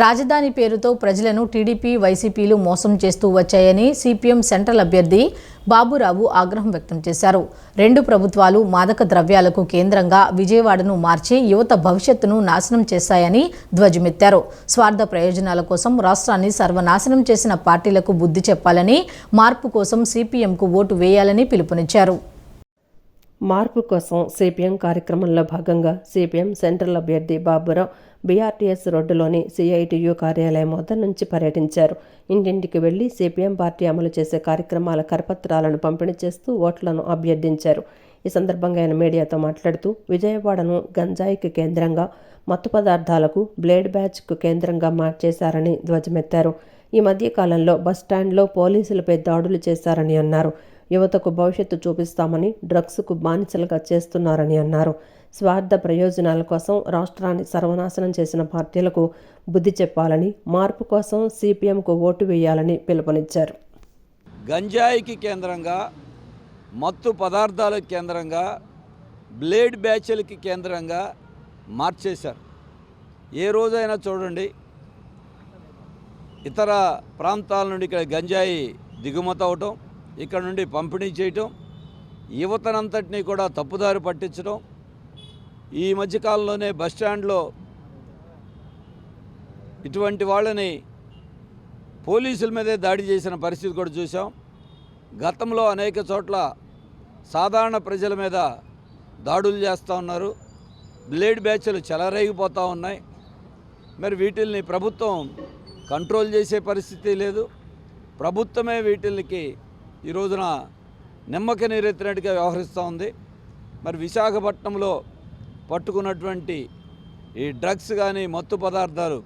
రాజధాని పేరుతో ప్రజలను టీడీపీ వైసీపీలు మోసం చేస్తూ వచ్చాయని సిపిఎం సెంట్రల్ అభ్యర్థి బాబురావు ఆగ్రహం వ్యక్తం చేశారు. రెండు ప్రభుత్వాలు మాదక ద్రవ్యాలకు కేంద్రంగా విజయవాడను మార్చి యువత భవిష్యత్తును నాశనం చేశాయని ధ్వజమెత్తారు. స్వార్థ ప్రయోజనాల కోసం రాష్ట్రాన్ని సర్వనాశనం చేసిన పార్టీలకు బుద్ధి చెప్పాలని మార్పు కోసం సిపిఎంకు ఓటు వేయాలని పిలుపునిచ్చారు. మార్పు కోసం సిపిఎం కార్యక్రమంలో భాగంగా సిపిఎం సెంట్రల్ అభ్యర్థి బాబురావు బీఆర్టీఎస్ రోడ్డులోని సిఐటియు కార్యాలయం వద్ద నుంచి పర్యటించారు. ఇంటింటికి వెళ్ళి సిపిఎం పార్టీ అమలు చేసే కార్యక్రమాల కరపత్రాలను పంపిణీ చేస్తూ ఓట్లను అభ్యర్థించారు. ఈ సందర్భంగా ఆయన మీడియాతో మాట్లాడుతూ విజయవాడను గంజాయికి కేంద్రంగా మత్తు పదార్థాలకు బ్లేడ్ బ్యాచ్కు కేంద్రంగా మార్చేశారని ధ్వజమెత్తారు. ఈ మధ్య కాలంలో బస్టాండ్లో పోలీసులపై దాడులు చేశారని అన్నారు. యువతకు భవిష్యత్తు చూపిస్తామని డ్రగ్స్కు బానిసలుగా చేస్తున్నారని అన్నారు. స్వార్థ ప్రయోజనాల కోసం రాష్ట్రాన్ని సర్వనాశనం చేసిన పార్టీలకు బుద్ధి చెప్పాలని మార్పు కోసం సిపిఎంకు ఓటు వేయాలని పిలుపునిచ్చారు. గంజాయికి కేంద్రంగా మత్తు పదార్థాలకు కేంద్రంగా బ్లేడ్ బ్యాచ్లకి కేంద్రంగా మార్చేశారు. ఏ రోజైనా చూడండి ఇతర ప్రాంతాల నుండి ఇక్కడ గంజాయి దిగుమతి అవటం ఇక్కడ నుండి పంపిణీ చేయటం యువతనంతటినీ కూడా తప్పుదారి పట్టించడం ఈ మధ్యకాలంలోనే బస్టాండ్లో ఇటువంటి వాళ్ళని పోలీసుల మీదే దాడి చేసిన పరిస్థితి కూడా చూసాం గతంలో అనేక చోట్ల సాధారణ ప్రజల మీద దాడులు చేస్తూ ఉన్నారు. బ్లేడ్ బ్యాచ్లు చెలరేగిపోతూ ఉన్నాయి. మరి వీటిల్ని ప్రభుత్వం కంట్రోల్ చేసే పరిస్థితి లేదు. ప్రభుత్వమే వీటికి ఈ రోజున నిమ్మక నీరెత్తినట్టుగా వ్యవహరిస్తూ ఉంది. మరి విశాఖపట్నంలో పట్టుకున్నటువంటి ఈ డ్రగ్స్ కానీ మత్తు పదార్థాలు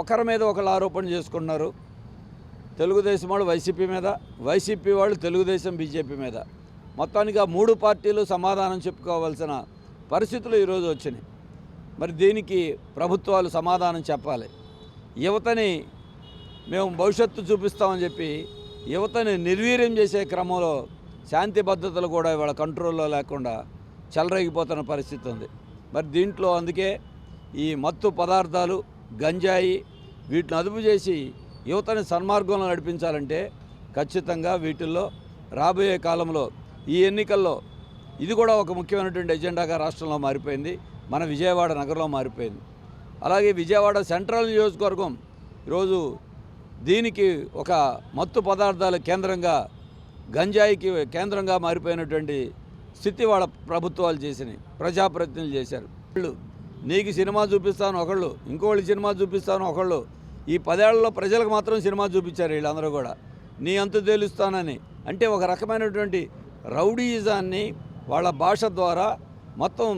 ఒకరి మీద ఒకరు ఆరోపణ చేసుకున్నారు తెలుగుదేశం వాళ్ళు వైసీపీ మీద వైసీపీ వాళ్ళు తెలుగుదేశం బీజేపీ మీద. మొత్తానికి ఆ మూడు పార్టీలు సమాధానం చెప్పుకోవాల్సిన పరిస్థితులు ఈరోజు వచ్చినాయి. మరి దీనికి ప్రభుత్వాలు సమాధానం చెప్పాలి. యువతని మేము భవిష్యత్తు చూపిస్తామని చెప్పి యువతని నిర్వీర్యం చేసే క్రమంలో శాంతి భద్రతలు కూడా ఇవాళ కంట్రోల్లో లేకుండా చెలరేగిపోతున్న పరిస్థితి ఉంది. మరి దీంట్లో అందుకే ఈ మత్తు పదార్థాలు గంజాయి వీటిని అదుపు చేసి యువతని సన్మార్గంలో నడిపించాలంటే ఖచ్చితంగా వీటిల్లో రాబోయే కాలంలో ఈ ఎన్నికల్లో ఇది కూడా ఒక ముఖ్యమైనటువంటి ఎజెండాగా రాష్ట్రంలో మారిపోయింది. మన విజయవాడ నగరంలో మారిపోయింది. అలాగే విజయవాడ సెంట్రల్ నియోజకవర్గం ఈరోజు దీనికి ఒక మత్తు పదార్థాల కేంద్రంగా గంజాయికి కేంద్రంగా మారిపోయినటువంటి స్థితి వాళ్ళ ప్రభుత్వాలు చేసినాయి ప్రజాప్రతినిధులు చేశారు. వాళ్ళు నీకు సినిమా చూపిస్తాను ఒకళ్ళు ఇంకోళ్ళు సినిమా చూపిస్తాను ఒకళ్ళు ఈ పదేళ్ళలో ప్రజలకు మాత్రం సినిమా చూపించారు వీళ్ళందరూ కూడా. నీ అంతు తేలుస్తానని అంటే ఒక రకమైనటువంటి రౌడీయిజాన్ని వాళ్ళ భాష ద్వారా మొత్తం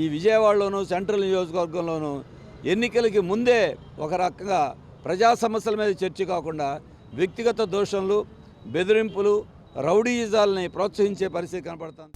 ఈ విజయవాడలోను సెంట్రల్ నియోజకవర్గంలోను ఎన్నికలకి ముందే ఒక రకంగా ప్రజా సమస్యల మీద చర్చ కాకుండా వ్యక్తిగత దోషంలు బెదిరింపులు రౌడీయిజాలని ప్రోత్సహించే పరిస్థితి కనపడుతుంది.